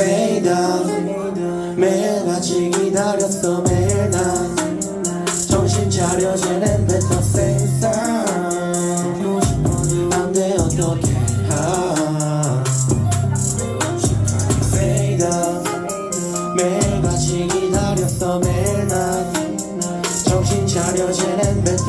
fade out 매일같이 기다렸어 매일 난 정신 차려 지낸 better things 하고 싶어도 안돼 어떻게 하 fade out 매일같이 기다렸어 매일 난 정신 차려 지낸 better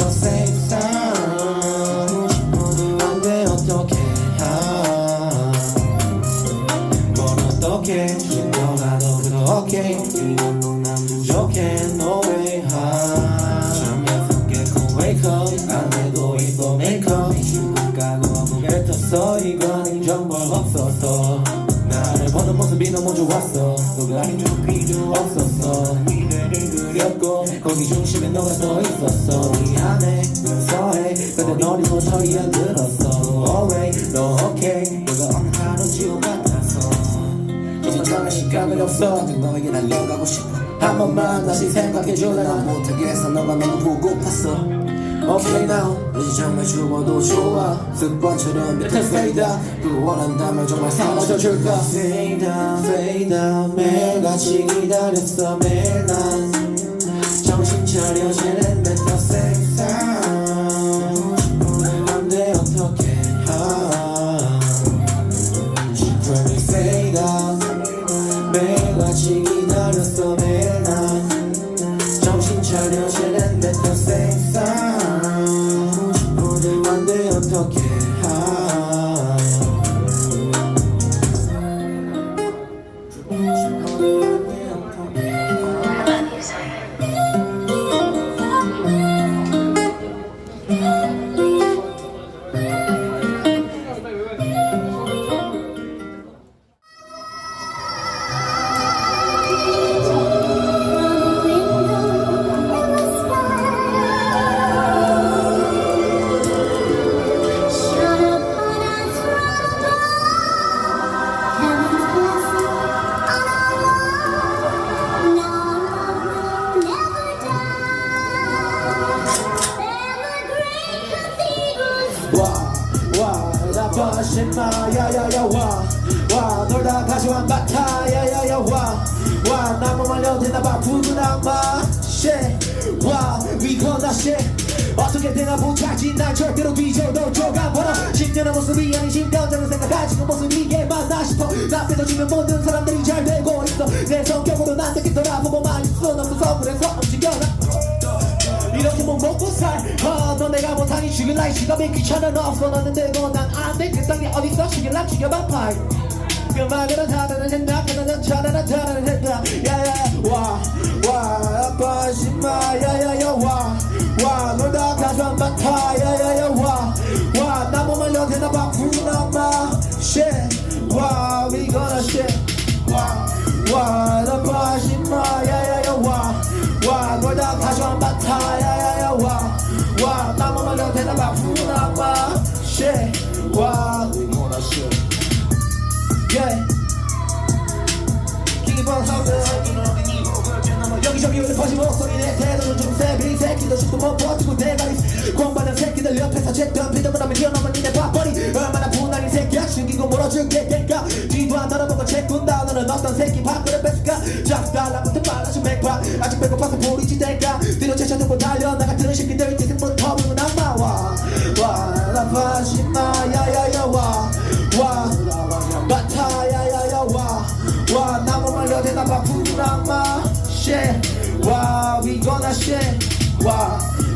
좋았어? 누가 힘줄 필요 없었어. 미래를 그렸고 거기 중심에 너가 서 있었어. 미안해 용서해. 근데 널 잊고 저리 안 들었어. Always 너 okay? 너가 어느 하루 지옥 같아서. 이제 전에 시간이 없어. 너에게 날려가고 싶어. 한 번만 다시 생각해줄래? 난 못하겠어 너가 너무 보고팠어 Okay now 이제 정말 죽어도 좋아. 습관처럼 밑에 fade out 그거 원한다면 정말 사라져 줄까? Fade out fade out 매일같이 기다렸어 매일 난 정신 차려 쟤는 어떡해 아. When we fade out 매일같이 기다렸어 매일 난 정신 차려 쟤는 better 생산 안 돼 빠심마 야야야 와와 놀다 가져온 바타 야야야 와와 나무 말려 대나봐 붉은 악마 와 위거나 shit 어떻게 되나 보자지 난 절대로 뒤져도 조각 벌어. 10년의 모습이 아닌 10년전을 생각하지 그 모습이 이게 맞나 싶어. 나 뺏어주면 모든 사람들이 잘 되고 있어. 내 성격으로 난 늦게 돌아보고만 있어. 너무 서울에서 움직여라. 이렇게 못 먹고 살. 어, 너 내가 못하니 죽일라 시간이 귀찮아 너 없어 너는 되고 난안돼. 세상에 어딨어? 죽일라 죽여봐 파이. 그 말대로 다르는 생각 그는 차라리 다르는 생각 야야 와와 아빠지마 야야야 와와 놀다 가져온 바타. 야야야 와와 나무 말려 대나봐. 푸른 엄마. shit 와 we gonna shit 와와 shit yeah. 기본 사운드 여기저기 울려 퍼진 목소리 내 태도는 좀 세비. 새끼들 죽도 못 버티고 대가리. 공부하는 새끼들 옆에서 잭던 피드만 하면 뛰어넘은 니네 밥벌이. 얼마나 분한 이 새끼야? 숨기고 몰아줄게 될까 뒤도 안 돌아보고 채꾼다 너는 어떤 새끼 밥그릇 뺐을까? 잡수 달라붙은 말라준 맥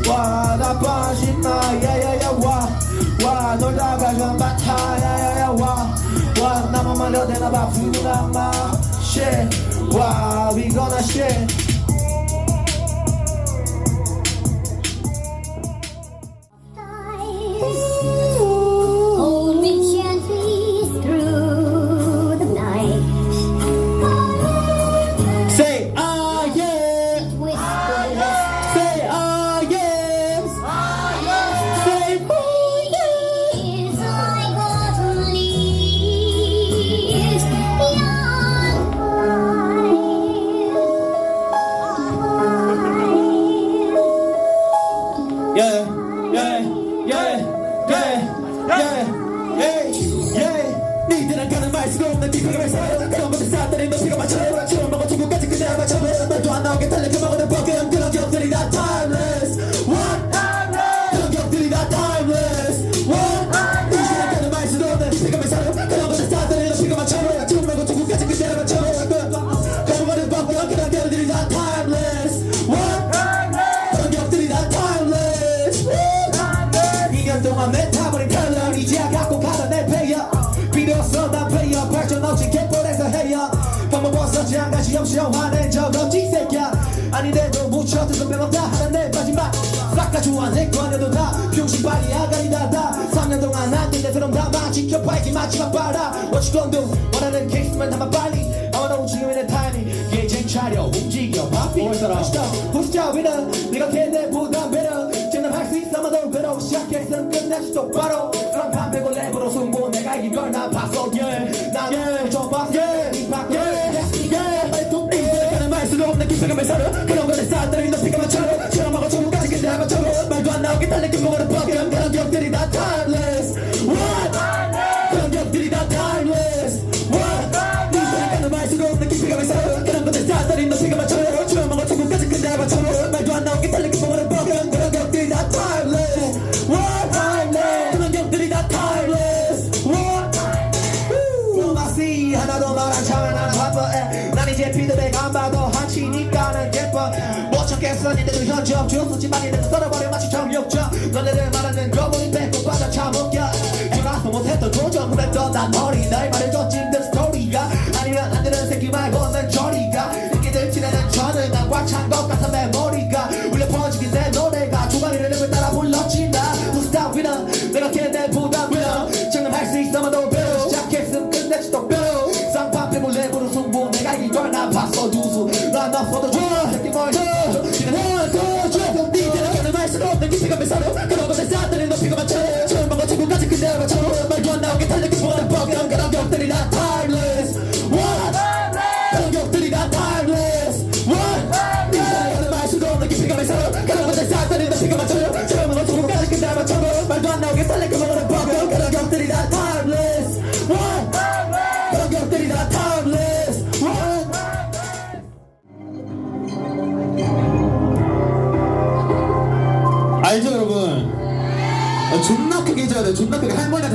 와와나 빠지마 야야야 와 와 놀다 가면 바타 야야야 와 와 나무 말려 대나봐 푸른 악마. shit 와 we gonna shit 알 수가 없는 비평을 해서 그런 것들 사람들이 높이가 뭐 맞춰 처음 먹은 친구까지 그대로 맞춰 말도 안 나오게 달려. 그먹은 버금 그런 기억들이 다 timeless. What? 그런 기억들이 다 timeless. What? 이 시간까지 말 수도 없는 비평을 해서 그런 것들 사람들이 높이가 뭐 맞춰 처음 먹은 친구까지 그대로 맞춰 걸어가는 버금 그런 기억들이 다 timeless. What? 그런 기억들이 다 timeless. 2년 동안 내 없이 화낸 적 없지 새끼야. 아닌데도 묻혀든 건 없다 하는 내 마지막. 싹다 좋아 내 관여도 다 병신발이 아가리다 다. 3년 동안 안된내 그럼 다만 지켜봐 이게 마지막 바라. What you gonna do 원하는 케이스만 담아 빨리. 아무나 지금 내 타이밍 예정 차려. 움직여. 바삐. 멋있다. 부스자 위너 네가 걔네 보다 better 장난할 수 있어 마도 better 시작해선 끝내지 똑바로. 그럼 밤 빼고 랩으로 승부 내가 이긴 걸나 봤어. yeah 나는 좀 봤어 yeah 이 밖에 기쁨을 살아 그런 거를 쌓았더니 높이가 맞춰 처음하고 중국까지 근데 맞춰 말도 안 나오게 달리게 먹어도 뻐근 그런 기억들이 다 timeless 현적 주었지만 니네도 썰어버려. 마치 정력자 너네들 말하는 거머리 뺏고 받아 참을겨 줄아서 못했던 도전. 그랬던 난 머리 날 말해줘. 찐듯 스토리가. 아니면 안 되는 새끼 말고 난 저리가. 새끼들 지내는 저는 난 꽉찬 것 같아 메모리가. 울려 퍼지긴 내 노래가. 주말이를 랩을 따라 불렀지 나. 무스타 위너 내가 걔네 보다 위너 장난할 수 있어 마도 배워 시작했음 끝내지 또 배워 쌍파 빼고 랩으로 승부 내가 이긴 걸나 봤어. 두수. 난 없어도 좋 뻐근 그런 격들이 다 timeless What? 그런 격들이 다 timeless What? 니들은 말 수도 없는 기피감을 사려 그런 것들 쌓들이 높이가 맞춰 처음 먹어 친구까지 그대로 맞춰 말도 안 나오게 달리기 보는 뻐근 그런 격들이 다 timeless What? 그런 격들이 다 timeless What? 알죠 여러분? 어, 존나 크게 해줘야 돼 존나 크게 할머니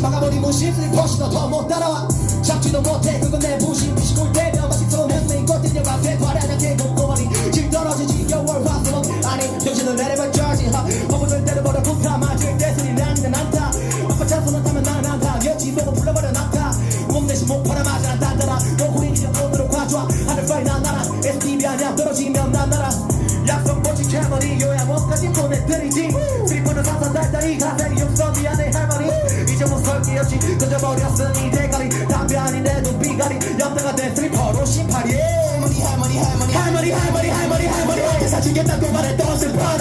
막아버린 무심 슬퍼시도 더못 따라와 잡지도 못해 그건 내 부심 던져버렸으니 대가리 담배 아닌데도 비가리 염다가 된 슬리퍼로 심팔이 할머니 할머니 할머니 할머니 할머니 할머니 할머니. 한테 사주겠다고 말했던 슬퍼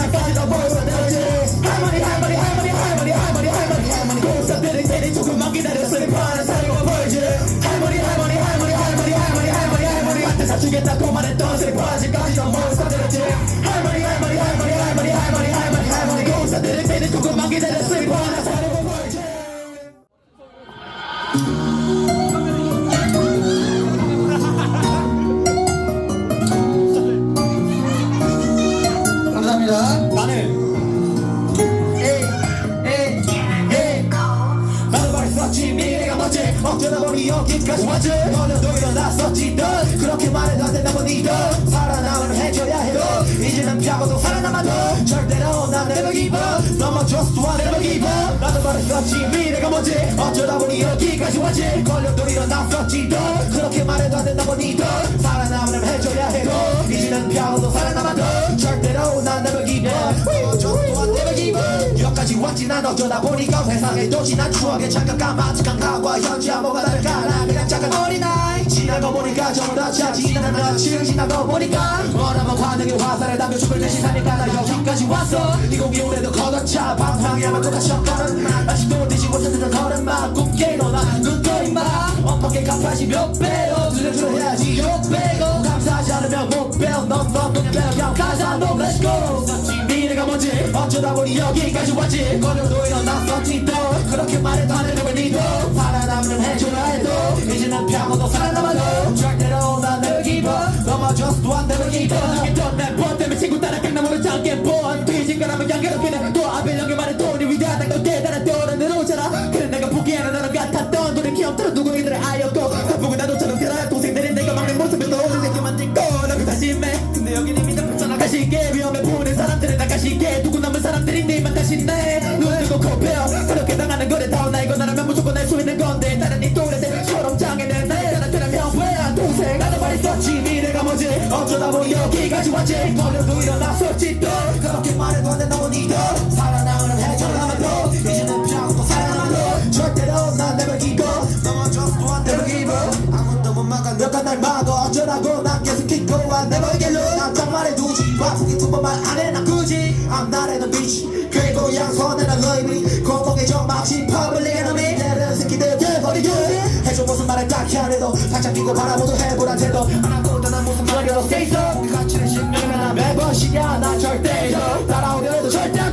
피하고도 살아남아도 절대로 난 never give up. 넘어졌어 또한 never give up. 나도 말했었지 미래가 뭔지? 어쩌다 보니 여기까지 왔지? 걸려도 일어났었지 넌 그렇게 말해도 안 된다고 니도 살아남으려 해줘야 해도. 이제는 피하고도 살아남아도 절대로 난 never give up. 넘어졌어 또한 never give up. 여기까지 왔지 난 어쩌다 보니까 회상의 도시 난 추억에 잠깐 까마득한 과거 현재와 뭐가 다를까 보니까 전부 다 지나는 며칠 지나고 보니까 원하면 환하게 화살에 담겨 죽을 대신 사니까 나 여기까지 왔어 이 공기 오래도 걷어차 방황이야만 똑같이 없거든 아직도 되지 못한 듯한 걸음마 꿈깨 눈떠 임 마 엉망게 갚아지 몇 배로 들려줘야지. 몇 배고 감사하지 않으면 못 배워. 넌넌 그냥 배워. 너 let's go 미래가 뭔지 어쩌다 보니 여기까지 왔지. 걸려도 일어났었지 또 그렇게 말해도 안 되는 니도 살아남으면 해줘라 해도. 이제는 평온도 살아남아도. 절대로 난늘 기뻐. 넘어져서도 안 되는 기뻐. 있던 내번 때문에 친구 따라 깎나무를 작게 본 뒤진 거라면 양괴롭게는 또 앞에 연기 말해 돈 누구 이들의 아였고 바쁘고 나도처럼 대단한 동생들이 내가 막는 모습을 떠오르는 게 만질 거라고 다짐해 근데 여긴 이미 나쁘잖아. 가시게 위험해 보는 사람들은 나가시게 두고 남은 사람들이 내만 다시네 눈 뜨고 코 빼어 그렇게 당하는 거래. 다운 나이고 나라면 무조건 할 수 있는 건데. 다른 이 또래들처럼 장애는 나의 사람들은 명배야 동생. 나도 말했었지 미래가 뭐지? 어쩌다 보니 여기까지 왔지. 걸려도 일어났었지. 또 그렇게 말해도 안 된다고 니도 난 내걸 기고 넘어져서도 안 되는 기분 아무도 못 막아 몇간 날마도 어쩌라고 난 계속 기고 안 내걸 길로 난 정말에 두지. 와풍이 두 번만 안해 나 굳이 앞날에는 비치 그리고 양손에는 의미 공공의 정막시 퍼블릭 에너미 내는 새끼들 돼버리게 해줘 무슨 말을 딱히 안 해도 살짝 끼고 바라보도 해보란 태도. 아무것도 난 무슨 말이라도 say so 그 가치는 신명이면 난 매번 시야. 난 절대 따라오려 해도 절대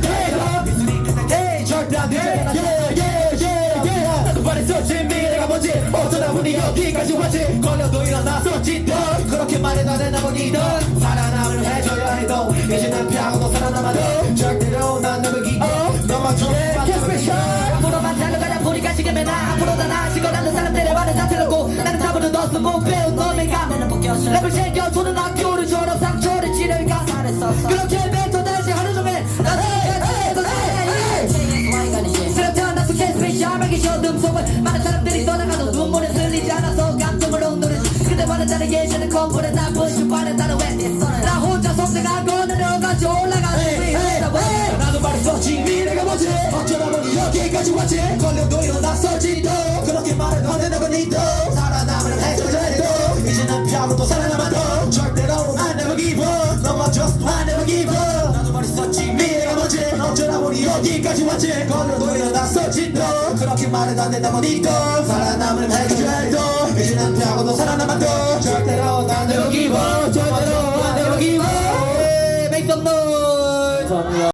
또 그렇게 된다고 니도 살아남을 해줘야 해도 이제는 평온도 살아남아도 절대로 난 너를 기고 넘어져 앞으로만 달려가다 보니까 지금의 나. 앞으로 다 나아지고라는 사람들의 말을 다 들었고 나는 답을 얻었어 못 배운 가면은 벗겼어 랩을 챙겨 저는 여기까지 왔지 걸려도 일어났었지 또 그렇게 안 된다고 니도. 살아남으려 해줘야 해도. 이제는 평온도 살아남아도. 절대로 I never give up. 넘어졌어 I never give up. 나도 말했었지 미래가 뭐지? 어쩌다 보니 여기까지 왔지? 걸려도 일어났었지 또 그렇게 안 된다고 니도. 살아남으려 해줘